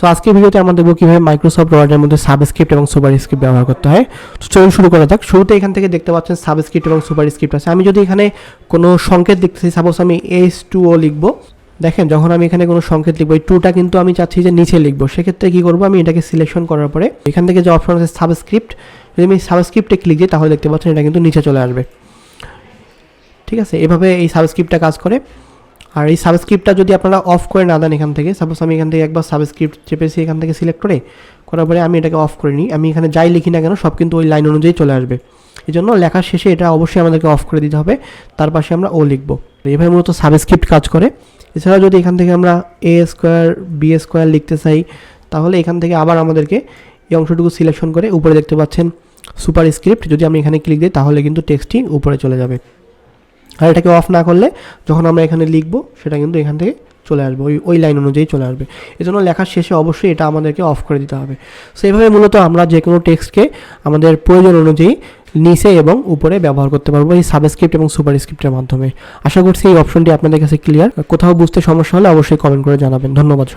So আজকে ভিডিওতে আমরা দেখব কীভাবে মাইক্রোসফট ওয়ার্ডের মধ্যে সাবস্ক্রিপ্ট এবং সুপার স্ক্রিপ্ট ব্যবহার করতে হয়। তো চলুন শুরু করা যাক। শুরুতে এখান থেকে দেখতে পাচ্ছেন সাবস্ক্রিপ্ট এবং সুপার স্ক্রিপ্ট আছে। আমি যদি এখানে কোনো সংকেত লিখতেছি সাপোজ আমি এস টু ও লিখব। দেখেন, যখন আমি এখানে কোনো সংকেত লিখব, এই টুটা কিন্তু আমি চাচ্ছি যে নিচে লিখব। সেক্ষেত্রে কী করব? আমি এটাকে সিলেকশন করার পরে এখান থেকে যে অপশন আছে সাবস্ক্রিপ্ট যদি আমি সাবস্ক্রিপ্টে ক্লিক দিই, তাহলে দেখতে পাচ্ছেন এটা কিন্তু নিচে চলে আসবে। ঠিক আছে? এভাবে এই সাবস্ক্রিপ্টটা কাজ করে। আর এই সাবস্ক্রিপ্টটা যদি আপনারা অফ করে না দেন এখান থেকে সাপোজ আমি এখান থেকে একবার সাবস্ক্রিপ্ট চেপেছি এখান থেকে সিলেক্ট করে, করার পরে আমি এটাকে অফ করে নিই। আমি এখানে যাই লিখি না কেন, সব কিন্তু ওই লাইন অনুযায়ী চলে আসবে। এই জন্য লেখার শেষে এটা অবশ্যই আমাদেরকে অফ করে দিতে হবে, তার পাশে আমরা ও লিখব। এভাবে মূলত সাবস্ক্রিপ্ট কাজ করে। এছাড়া যদি এখান থেকে আমরা এ স্কোয়ার বি স্কোয়ার লিখতে চাই, তাহলে এখান থেকে আবার আমাদেরকে এই অংশটুকু সিলেকশন করে উপরে দেখতে পাচ্ছেন সুপার স্ক্রিপ্ট যদি আমি এখানে ক্লিক দিই, তাহলে কিন্তু টেক্সটটি উপরে চলে যাবে। আর এটাকে অফ না করলে যখন আমরা এখানে লিখব, সেটা কিন্তু এখান থেকে চলে আসবে, ওই ওই লাইন অনুযায়ী চলে আসবে। এজন্য লেখার শেষে অবশ্যই এটা আমাদেরকে অফ করে দিতে হবে। সো এইভাবে মূলত আমরা যে কোনো টেক্সটকে আমাদের প্রয়োজন অনুযায়ী নিচে এবং উপরে ব্যবহার করতে পারব এই সাবস্ক্রিপ্ট এবং সুপার স্ক্রিপ্টের মাধ্যমে। আশা করছি এই অপশনটি আপনাদের কাছে ক্লিয়ার কোথাও বুঝতে সমস্যা হলে অবশ্যই কমেন্ট করে জানাবেন। ধন্যবাদ